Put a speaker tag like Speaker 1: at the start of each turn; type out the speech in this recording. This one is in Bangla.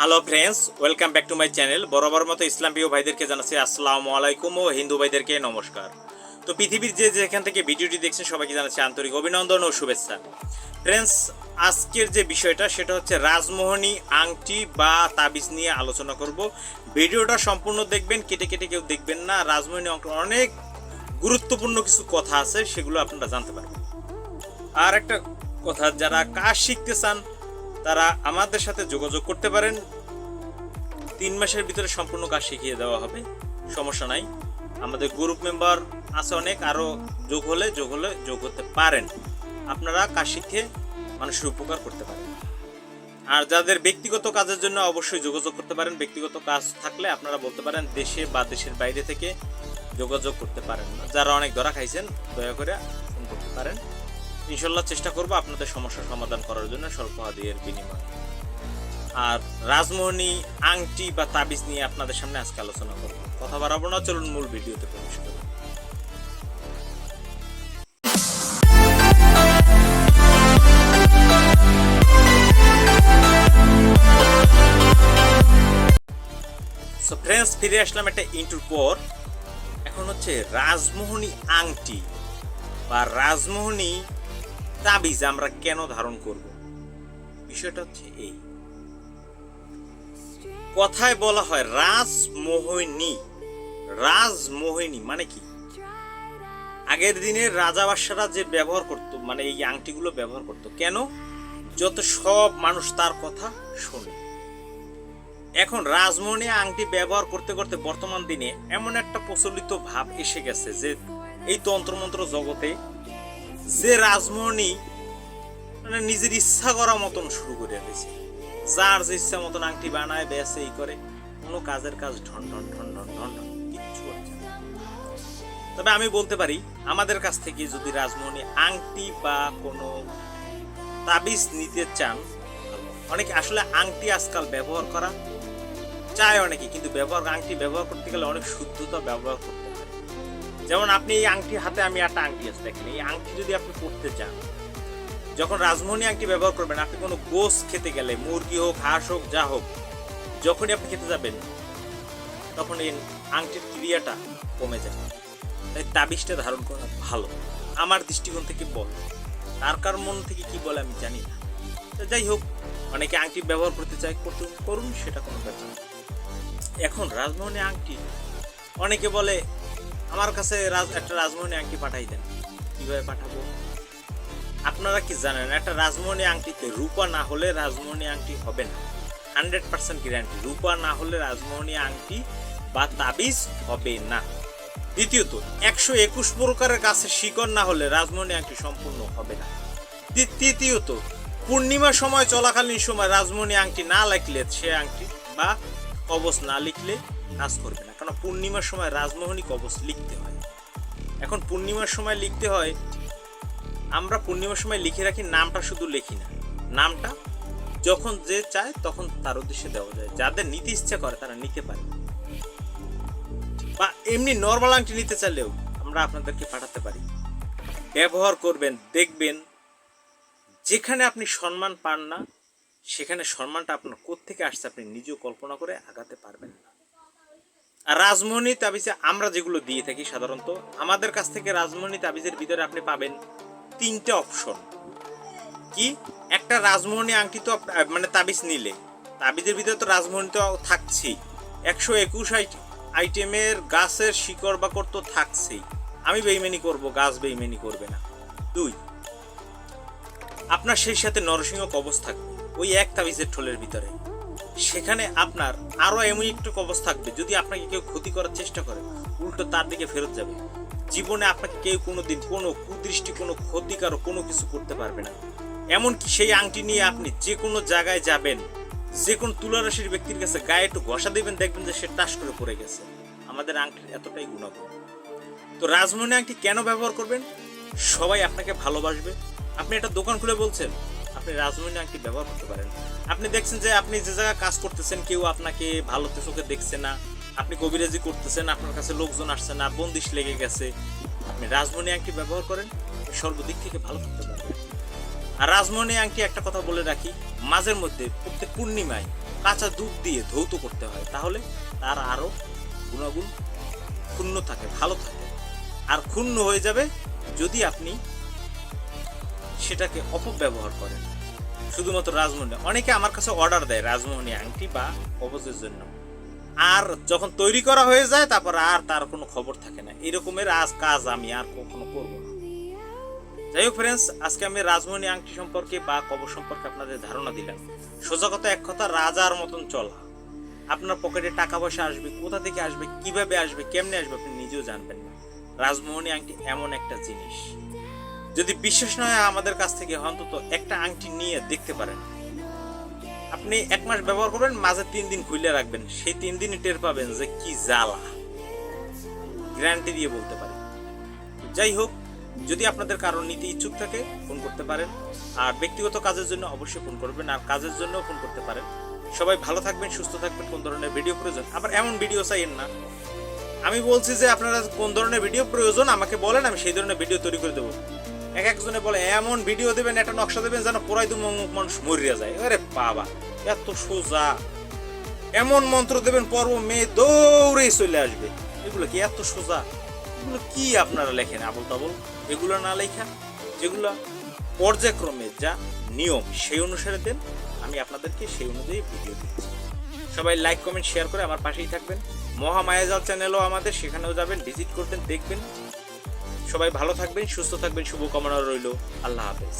Speaker 1: Hello friends welcome back to my channel বরাবর মতো ইসলাম প্রিয় ভাইদেরকে জানাচ্ছি আসসালামু আলাইকুম ও হিন্দু ভাইদেরকে নমস্কার। তো পৃথিবীর যে যেখান থেকে ভিডিওটি দেখছেন, সবাইকে জানাচ্ছি আন্তরিক অভিনন্দন ও শুভেচ্ছা। ফ্রেন্ডস আজকের যে বিষয়টা, সেটা হচ্ছে রাজমোহনী, আংটি বা তাবিজ নিয়ে আলোচনা করব। ভিডিওটা সম্পূর্ণ দেখবেন, কেটে কেটে কেউ দেখবেন না। রাজমোহনী অঙ্ক অনেক গুরুত্বপূর্ণ কিছু কথা আছে, সেগুলো আপনারা জানতে পারবেন। আর একটা কথা, যারা কাজ শিখতে চান তারা আমাদের সাথে যোগাযোগ করতে পারেন। তিন মাসের ভিতরে সম্পূর্ণ কাজ শিখিয়ে দেওয়া হবে। সমস্যা নাই। আমাদের গ্রুপ মেম্বার আছে অনেক আরও যোগ হলে যোগ হলে যোগ হতে পারেন। আপনারা কাজ শিখে মানুষের উপকার করতে পারেন। আর যাদের ব্যক্তিগত কাজের জন্য অবশ্যই যোগাযোগ করতে পারেন, ব্যক্তিগত কাজ থাকলে আপনারা বলতে পারেন দেশে বা দেশের বাইরে থেকে যোগাযোগ করতে পারেন। যারা অনেক ধরা খাইছেন, দয়া করে ফোন করতে পারেন। ইনশাল্লাহ চেষ্টা করব আপনাদের সমস্যার সমাধান করার জন্য স্বল্প হাদিয়ের বিনিময়ে। আর রাজমোহনী, আংটি বা তাবিজ নিয়ে আপনাদের সামনে আজকে আলোচনা করব। কথা বাড়াবো না, চলুন মূল ভিডিওতে প্রবেশ করব সো ফ্রেন্ডস ফিরে আসলাম একটা ইন্টুর পর। এখন হচ্ছে রাজমোহনী আংটি বা রাজমোহনী তাবিজ আমরা কেন ধারণ করব? বিষয়টা হচ্ছে এই। কথায় বলা হয় রাজমোহিনী। রাজমোহিনী মানে কি? আগের দিনের রাজা বাদশারা যে ব্যবহার করত মানে এই আংটিগুলো ব্যবহার করত, কেন? যত সব মানুষ তার কথা শোনে। এখন রাজমোহনী আংটি ব্যবহার করতে করতে বর্তমান দিনে এমন একটা প্রচলিত ভাব এসে গেছে যে এই তন্ত্রমন্ত্র জগতে যে রাজমোহনী মানে নিজের ইচ্ছা করা মতন শুরু করে দিয়েছে। যার যে ইচ্ছা মতন আংটি বানায় বেসে এই করে, কোনো কাজের কাজ ঢন ঢন ঢন ঢন ঢন ঢন কিচ্ছু তবে আমি বলতে পারি, আমাদের কাছ থেকে যদি রাজমোহনী আংটি বা কোনো তাবিজ নিতে চান, অনেকে আসলে আংটি আজকাল ব্যবহার করা চায় অনেকে, কিন্তু ব্যবহার, আংটি ব্যবহার করতে গেলে অনেক শুদ্ধতা ব্যবহার করতে যেমন আপনি এই আংটি হাতে আমি একটা আংটি আছে, দেখেন, এই আংটি যদি আপনি পড়তে চান, যখন রাজমোহনী আংটি ব্যবহার করবেন, আপনি কোনো গোস খেতে গেলে, মুরগি হোক, হাঁস হোক, যা হোক, যখনই আপনি খেতে যাবেন, তখন এই আংটির ক্রিয়াটা কমে যায় তাই তাবিজটা ধারণ করা ভালো। আমার দৃষ্টিকোণ থেকে বল। তার কার মন থেকে কি বলে আমি জানি না। যাই হোক, অনেকে আংটি ব্যবহার করতে চায় করুন করুন, সেটা কোনো ব্যাপার। এখন রাজমোহনী আংটি, অনেকে বলে আমার কাছে একটা রাজমোহনী আংটি পাঠাই দেন। কীভাবে পাঠাবো? আপনারা কি জানেন, একটা রাজমোহনী আংটিতে রূপা না হলে রাজমণি আংটি হবে না। হান্ড্রেড পার্সেন্ট গ্যারান্টি, রূপা না হলে রাজমোহনী আংটি বা তাবিজ হবে না। দ্বিতীয়ত, একশো একুশ প্রকারের কাছে শিকড় না হলে রাজমোহনী আংটি সম্পূর্ণ হবে না। তৃতীয়ত, পূর্ণিমার সময় চলাকালীন সময় রাজমণি আংটি না লিখলে সে আংটি বা কবচ না লিখলে কাজ করবে না। কারণ পূর্ণিমার সময় রাজমোহনী কবচ লিখতে হয়। এখন পূর্ণিমার সময় লিখতে হয়, আমরা পূর্ণিমার সময় লিখে রাখি, নামটা শুধু লিখি না। নামটা যখন যে চায় তখন তার উদ্দেশ্যে দেওয়া যায়। যাদের নিতে ইচ্ছা করে তারা নিতে পারে। বা এমনি নর্মাল আংটি নিতে চাইলেও আমরা আপনাদেরকে পাঠাতে পারি। ব্যবহার করবেন, দেখবেন, যেখানে আপনি সম্মান পান না, সেখানে সম্মানটা আপনার কোত্থেকে আসছে আপনি নিজেও কল্পনা করে আগাতে পারবেন না। রাজমোহনী তাবিজে আমরা যেগুলো দিয়ে থাকি সাধারণত, আমাদের কাছ থেকে রাজমোহনী তাবিজের ভিতরে আপনি পাবেন তিনটে অপশন। কি? একটা রাজমোহনী আংটি তো মানে তাবিজ নিলে। তাবিজের ভিতরে তো রাজমোহনী তো থাকছেই। একশো একুশ আইটেমের গাছের শিকড় বাকড় তো থাকছেই। আমি বেইমানি করব, গাছ বেইমানি করবে না। দুই, আপনার সেই সাথে নরসিংহ কবচ থাকবে, ওই এক তাবিজের ঠোলের ভিতরে। সেখানে আপনার আরও এমন একটু কবচ থাকবে, যদি আপনাকে কেউ ক্ষতি করার চেষ্টা করে, উল্টো তার দিকে ফেরত যাবে। জীবনে আপনাকে কেউ কোনো দিন কোনো কুদৃষ্টি, কোনো ক্ষতিকারক কোনো কিছু করতে পারবে না। এমনকি সেই আংটি নিয়ে আপনি যে কোনো জায়গায় যাবেন, যে কোনো তুলারাশির ব্যক্তির কাছে গায়ে একটু ঘষা দেবেন, দেখবেন যে সে টাস করে পড়ে গেছে। আমাদের আংটির এতটাই গুণাগুণ তো রাজমণি আংটি কেন ব্যবহার করবেন? সবাই আপনাকে ভালোবাসবে। আপনি একটা দোকান খুলে বলছেন আপনি রাজমণি আংটি ব্যবহার করতে পারেন। আপনি দেখছেন যে আপনি যে জায়গায় কাজ করতেছেন, কেউ আপনাকে ভালো চোখে দেখছে না। আপনি কবিরাজি করতেছেন, আপনার কাছে লোকজন আসছে না, বন্দিশ লেগে গেছে। আপনি রাজমণি আংটি ব্যবহার করেন সর্বদিক থেকে ভালো থাকতে পারবেন। আর রাজমণি আংটি একটা কথা বলে রাখি, মাঝের মধ্যে প্রত্যেক পূর্ণিমায় কাঁচা দুধ দিয়ে ধৌত করতে হয়, তাহলে তার আরও গুণাগুণ ক্ষুণ্ণ থাকে, ভালো থাকে। আর ক্ষুণ্ণ হয়ে যাবে যদি আপনি সেটাকে অপব্যবহার করেন। শুধুমাত্র রাজমোহনী অনেকে আমার কাছে অর্ডার দেয় রাজমোহনী আংটি বা কবজের জন্য। আর যখন তৈরি করা হয়ে যায়, তারপর আর তার কোনো খবর থাকে না। এরকমের আজ কাজ আমি আর কখনো করব না। যাই হোক ফ্রেন্ডস আজকে আমি রাজমোহনী আংটি সম্পর্কে বা কবর সম্পর্কে আপনাদের ধারণা দিলাম। সোজা কথা, এক কথা, রাজার মতন চলা। আপনার পকেটে টাকা পয়সা আসবে, কোথা থেকে আসবে, কীভাবে আসবে, কেমনে আসবে, আপনি নিজেও জানবেন না। রাজমোহনী আংটি এমন একটা জিনিস। যদি বিশ্বাস না হয় আমাদের কাছ থেকে অন্তত একটা আংটি নিয়ে দেখতে পারেন। আপনি এক মাস ব্যবহার করবেন, মাঝে তিন দিন খুলে রাখবেন। সেই তিন দিন টের পাবেন যে কি জ্বালা। গ্যারান্টি দিয়ে বলতে পারি। যাই হোক, যদি আপনাদের কারও নিতে ইচ্ছুক থাকে, ফোন করতে পারেন। আর ব্যক্তিগত কাজের জন্য অবশ্যই ফোন করবেন আর কাজের জন্যও ফোন করতে পারেন। সবাই ভালো থাকবেন, সুস্থ থাকবেন, কোন ধরনের ভিডিও প্রয়োজন। আবার এমন ভিডিও চাইেন না। আমি বলছি যে আপনারা কোন ধরনের ভিডিও প্রয়োজন, আমাকে বলেন, আমি সেই ধরনের ভিডিও তৈরি করে দেবো। এক একজনে বলে, এমন ভিডিও দেবেন, একটা নকশা দেবেন যেন পড়াই দু মানুষ মরিয়া যায়। আরে বাবা, এত সোজা। এমন মন্ত্র দেবেন, পর্ব মেয়ে দৌড়েই চলে আসবে। এগুলো কি এত সোজা? এগুলো কি আপনারা লেখেন আবল তাবল এগুলো না লেখা, যেগুলো পর্যায়ক্রমে যা নিয়ম, সেই অনুসারে দেন, আমি আপনাদেরকে সেই অনুযায়ী ভিডিও দিচ্ছি। সবাই লাইক কমেন্ট শেয়ার করে আমার পাশেই থাকবেন। মহামায়াজাল চ্যানেলও আমাদের, সেখানেও যাবেন, ভিজিট করবেন, দেখবেন। সবাই ভালো থাকবেন সুস্থ থাকবেন শুভকামনা রইল। আল্লাহ হাফেজ।